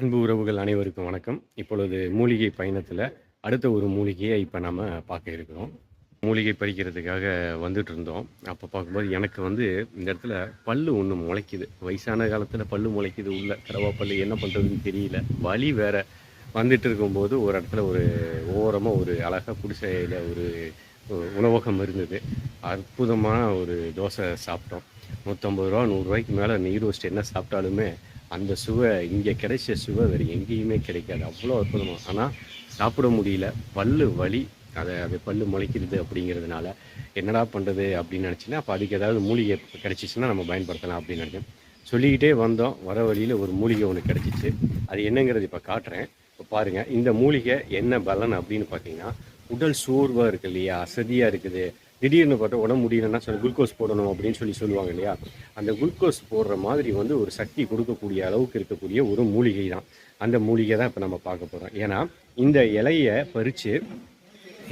அன்பு உறவுகள் அனைவருக்கும் வணக்கம். இப்பொழுது மூலிகை பயணத்தில் அடுத்த ஒரு மூலிகையை இப்போ நம்ம பார்க்க இருக்கிறோம். மூலிகை பறிக்கிறதுக்காக வந்துட்டு இருந்தோம். அப்போ பார்க்கும்போது எனக்கு வந்து இந்த இடத்துல பல் ஒன்று முளைக்குது. வயசான காலத்தில் பல்லு முளைக்குது உள்ள. கடவா பல்லு என்ன பண்ணுறதுன்னு தெரியல. வலி வேற வந்துட்டு இருக்கும்போது ஒரு இடத்துல ஒரு ஓரமாக ஒரு அழகாக குடிசையில் ஒரு உணவகம் இருந்தது. அற்புதமான ஒரு தோசை சாப்பிட்டோம். நூற்றம்பது ரூபா நூறுரூவாய்க்கு மேலே நீர் ரோஸ்ட் என்ன சாப்பிட்டாலுமே அந்த சுவை இங்கே கிடைச்ச சுவை வேறு எங்கேயுமே கிடைக்காது. அவ்வளோ அற்புதமாக ஆனால் சாப்பிட முடியல. பல்லு வலி அதை அது பல்லு முளைக்கிறது அப்படிங்கிறதுனால என்னடா பண்ணுறது அப்படின்னு நினச்சின்னா அப்போ அதுக்கு ஏதாவது மூலிகை கிடச்சிச்சின்னா நம்ம பயன்படுத்தலாம் அப்படின்னு நினச்சேன். சொல்லிக்கிட்டே வந்தோம். வர வழியில் ஒரு மூலிகை ஒன்று கிடச்சிச்சு. அது என்னங்கிறது இப்போ காட்டுறேன். இப்போ பாருங்கள் இந்த மூலிகை என்ன பலன் அப்படின்னு பார்த்தீங்கன்னா உடல் சோர்வாக இருக்குது இல்லையா? அசதியாக இருக்குது. திடீர்னு பார்த்தா உடம்பு முடியலன்னா சொல்லி குளுக்கோஸ் போடணும் அப்படின்னு சொல்லி சொல்லுவாங்க இல்லையா? அந்த குளுக்கோஸ் போடுற மாதிரி வந்து ஒரு சக்தி கொடுக்கக்கூடிய அளவுக்கு இருக்கக்கூடிய ஒரு மூலிகை தான். அந்த மூலிகை தான் இப்போ நம்ம பார்க்க போகிறோம் ஏன்னா இந்த இலையை பறித்து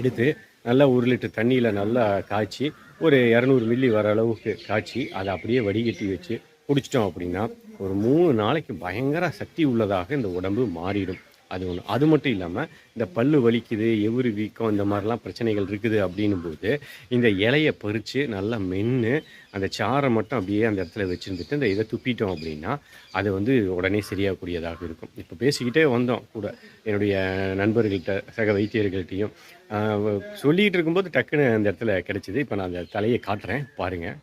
எடுத்து நல்லா ஒரு லிட்டர் தண்ணியில் நல்லா காய்ச்சி ஒரு இரநூறு மில்லி வர அளவுக்கு காய்ச்சி அதை அப்படியே வடிகட்டி வச்சு குடிச்சிட்டோம் அப்படின்னா ஒரு மூணு நாளைக்கு பயங்கர சக்தி உள்ளதாக இந்த உடம்பு மாறிடும். அது ஒன்று அது மட்டும் இல்லாமல் இந்த பல்லு வலிக்குது எவுரு வீக்கம் இந்த மாதிரிலாம் பிரச்சனைகள் இருக்குது அப்படின்னும் போது இந்த இலையை பறித்து நல்லா மென்று அந்த சாரை மட்டும் அப்படியே அந்த இடத்துல வச்சுருந்துட்டு இந்த இதை துப்பிட்டோம் அப்படின்னா அது வந்து உடனே சரியாகக்கூடியதாக இருக்கும். இப்போ பேசிக்கிட்டே வந்தோம் கூட என்னுடைய நண்பர்கள்கிட்ட சக வைத்தியர்கள்ட்டையும். சொல்லிகிட்டு இருக்கும்போது டக்குன்னு அந்த இடத்துல கிடச்சிது. இப்போ நான் அந்த தலையை காட்டுறேன். பாருங்கள்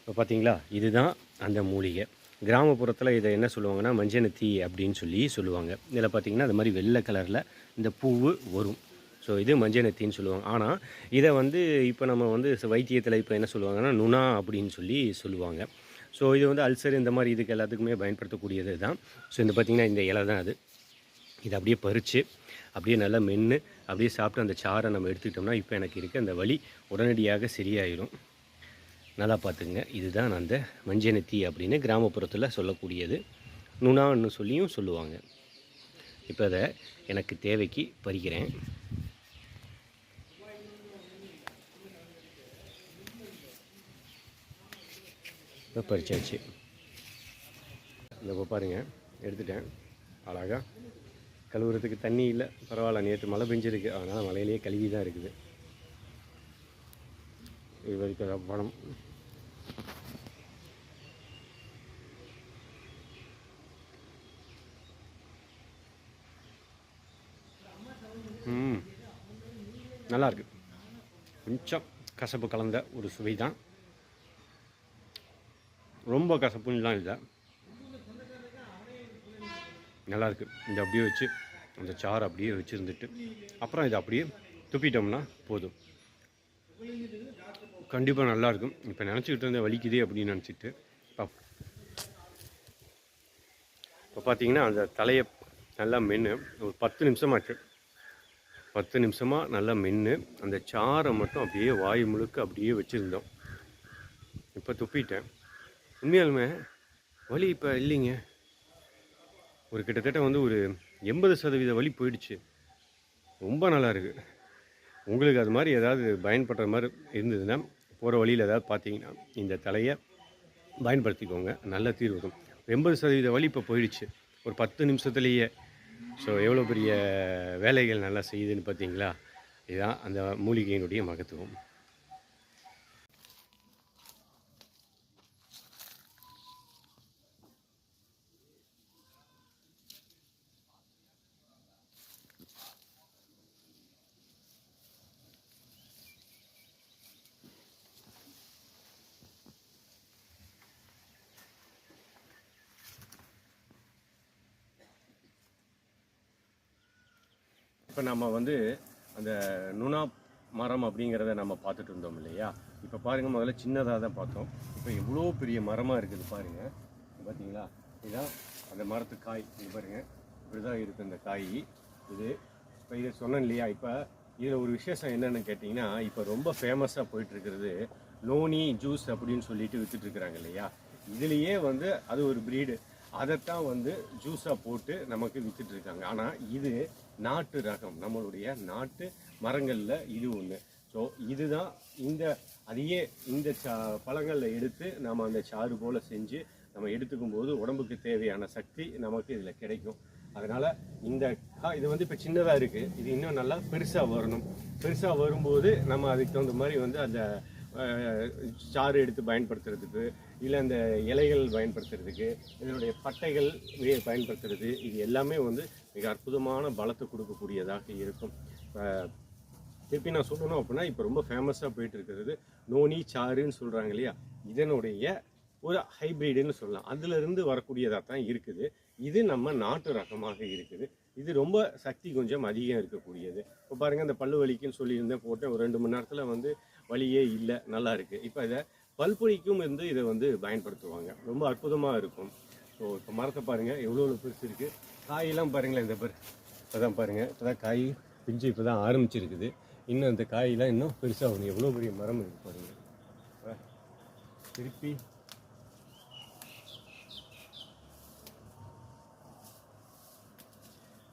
இப்போ பார்த்தீங்களா இதுதான் அந்த மூலிகை. கிராமப்புறத்தில் இதை என்ன சொல்லுவாங்கன்னா மஞ்சனத்தி அப்படின்னு சொல்லி சொல்லுவாங்க. இதில் பார்த்தீங்கன்னா அது மாதிரி வெள்ளை கலரில் இந்த பூவு வரும். ஸோ இது மஞ்சனத்தின்னு சொல்லுவாங்க. ஆனால் இதை வந்து இப்போ நம்ம வந்து வைத்தியத்தில் இப்போ என்ன சொல்லுவாங்கன்னா நுணா அப்படின்னு சொல்லி சொல்லுவாங்க. ஸோ இது வந்து அல்சர் இந்த மாதிரி இதுக்கு எல்லாத்துக்குமே பயன்படுத்தக்கூடியது தான். ஸோ இந்த பார்த்திங்கன்னா இந்த இலை தான் அது. இதை அப்படியே பறித்து அப்படியே நல்லா மென்று அப்படியே சாப்பிட்டு அந்த சாரை நம்ம எடுத்துக்கிட்டோம்னா இப்போ எனக்கு இருக்க அந்த வலி உடனடியாக சரியாயிடும் நல்லா பார்த்துங்க இதுதான் அந்த மஞ்சனத்தி அப்படின்னு கிராமப்புறத்தில் சொல்லக்கூடியது. நுணான்னு சொல்லியும் சொல்லுவாங்க. இப்போ அதை எனக்கு தேவைக்கு பறிக்கிறேன். இப்போ பறிச்சாச்சு. இந்த இப்போ பாருங்கள் எடுத்துட்டேன். அழகாக கழுவுறதுக்கு தண்ணி இல்லை. பரவாயில்ல. நேற்று மழை பெஞ்சிருக்கு. அதனால் மழையிலேயே கழுவி தான் இருக்குது. இது படம் பணம். ம். நல்லா கொஞ்சம் கசப்பு கலந்த ஒரு சுவை தான். ரொம்ப கசப்புலாம் இல்லை. நல்லாயிருக்கு இந்த அப்படியே வச்சு அந்த சாறு அப்படியே வச்சுருந்துட்டு அப்புறம் இதை அப்படியே துப்பிட்டோம்னா போதும். கண்டிப்பாக நல்லாயிருக்கும் இப்போ நினச்சிக்கிட்டு இருந்தேன் வலிக்குதே அப்படின்னு நினச்சிட்டு. இப்போ இப்போ பார்த்தீங்கன்னா அந்த தலையை நல்லா மென்று ஒரு பத்து நிமிஷமாச்சு. பத்து நிமிஷமாக நல்லா மென்று அந்த சாரை மட்டும் அப்படியே வாய் முழுக்க அப்படியே வச்சுருந்தோம். இப்போ துப்பிட்டேன். உண்மையாலுமே வலி இப்போ இல்லைங்க. ஒரு கிட்டத்தட்ட வந்து ஒரு எண்பது சதவீத வலி போயிடுச்சு. ரொம்ப நல்லா இருக்குது உங்களுக்கு அது மாதிரி ஏதாவது பயன்படுற மாதிரி இருந்ததுன்னா போகிற வழியில் ஏதாவது பார்த்தீங்கன்னா இந்த தலையை பயன்படுத்திக்கோங்க. நல்ல தீர்வு இருக்கும் எண்பது சதவீத வழி இப்போ போயிடுச்சு. ஒரு பத்து நிமிஷத்துலேயே. ஸோ எவ்வளோ பெரிய வேலைகள் நல்லா செய்யுதுன்னு பார்த்தீங்களா இதுதான் அந்த மூலிகையினுடைய மகத்துவம். இப்போ நம்ம வந்து அந்த நுணா மரம் அப்படிங்கிறத நம்ம பார்த்துட்டு இருந்தோம் இல்லையா? இப்போ பாருங்கள் முதல்ல சின்னதாக தான் பார்த்தோம். இப்போ எவ்வளோ பெரிய மரமாக இருக்குது பாருங்கள் பார்த்தீங்களா இதுதான் அந்த மரத்து காய். இது பாருங்கள் இப்படி தான் இருக்குது அந்த காய். இது இப்போ இதை சொன்னேன் இல்லையா? இப்போ இதில் ஒரு விசேஷம் என்னென்னு கேட்டிங்கன்னா இப்போ ரொம்ப ஃபேமஸாக போயிட்டுருக்கிறது லோனி ஜூஸ் அப்படின்னு சொல்லிட்டு விற்றுட்ருக்குறாங்க இல்லையா? இதுலேயே வந்து அது ஒரு ப்ரீடு அதைத்தான் வந்து ஜூஸாக போட்டு நமக்கு விற்றுட்ருக்காங்க ஆனால் இது நாட்டு ரகம் நம்மளுடைய நாட்டு மரங்களில் இது ஒன்று ஸோ இதுதான் இந்த அதையே இந்த சா பழங்களில் எடுத்து நம்ம அந்த சாறு போல் செஞ்சு நம்ம எடுத்துக்கும் போது உடம்புக்கு தேவையான சக்தி நமக்கு இதில் கிடைக்கும். அதனால் இந்த கா- இது வந்து இப்போ சின்னதாக இருக்குது இது இன்னும் நல்லா பெருசாக வரணும். பெருசாக வரும்போது நம்ம அதுக்கு தகுந்த மாதிரி வந்து அந்த சாறு எடுத்து பயன்படுத்துறதுக்கு இல்லை அந்த இலைகள் பயன்படுத்துறதுக்கு இதனுடைய பட்டைகள் பயன்படுத்துறது இது எல்லாமே வந்து மிக அற்புதமான பலத்தை கொடுக்கக்கூடியதாக இருக்கும். திருப்பி நான் சொல்லணும் அப்படின்னா இப்போ ரொம்ப ஃபேமஸாக போயிட்டு இருக்கிறது நோனி சாறுன்னு சொல்கிறாங்க இல்லையா? இதனுடைய ஒரு ஹைபிரிடுன்னு சொல்லலாம். அதுலேருந்து வரக்கூடியதாக தான் இருக்குது. இது நம்ம நாட்டு ரகமாக இருக்குது. இது ரொம்ப சக்தி கொஞ்சம் அதிகம் இருக்கக்கூடியது. இப்போ பாருங்கள் அந்த பல்லு வலிக்குன்னு சொல்லியிருந்தேன் போட்டேன். ஒரு ரெண்டு மணி நேரத்தில் வந்து வலியே இல்லை நல்லா இருக்குது இப்போ இதை பல்பொழிக்கும் இருந்து இதை வந்து பயன்படுத்துவாங்க. ரொம்ப அற்புதமாக இருக்கும். ஸோ இப்போ மரத்தை பாருங்கள் எவ்வளோ எவ்வளோ பெருசு இருக்குது காயெல்லாம் பாருங்களேன் இந்த பாரு. இப்போ தான் பாருங்கள் இப்போ தான் காய் பிஞ்சு இப்போ தான் ஆரம்பிச்சிருக்குது. இன்னும் அந்த காயெல்லாம் இன்னும் பெருசாகணும் எவ்வளோ பெரிய மரம் இருக்குது பாருங்கள் திருப்பி.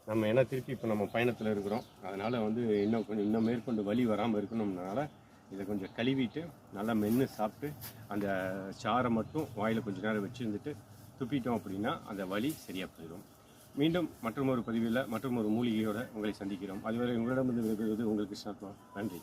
நம்ம ஏன்னா திருப்பி இப்போ நம்ம பயணத்தில் இருக்கிறோம். அதனால் வந்து இன்னும் கொஞ்சம் இன்னும் மேற்கொண்டு வலி வராமல் இருக்கணும்னால இதை கொஞ்சம் கழுவிட்டு நல்லா மென்று சாப்பிட்டு அந்த சாரை மட்டும் வாயில் கொஞ்ச நேரம் வச்சுருந்துட்டு துப்பிட்டோம் அப்படின்னா அந்த வலி சரியாக போயிடும் மீண்டும் மற்றும் ஒரு பதிவில் மற்றும் ஒரு உங்களை சந்திக்கிறோம். அதுவரை உங்களிடமிருந்து விரும்புவது உங்களுக்கு கிருஷ்ணாத்மா நன்றி.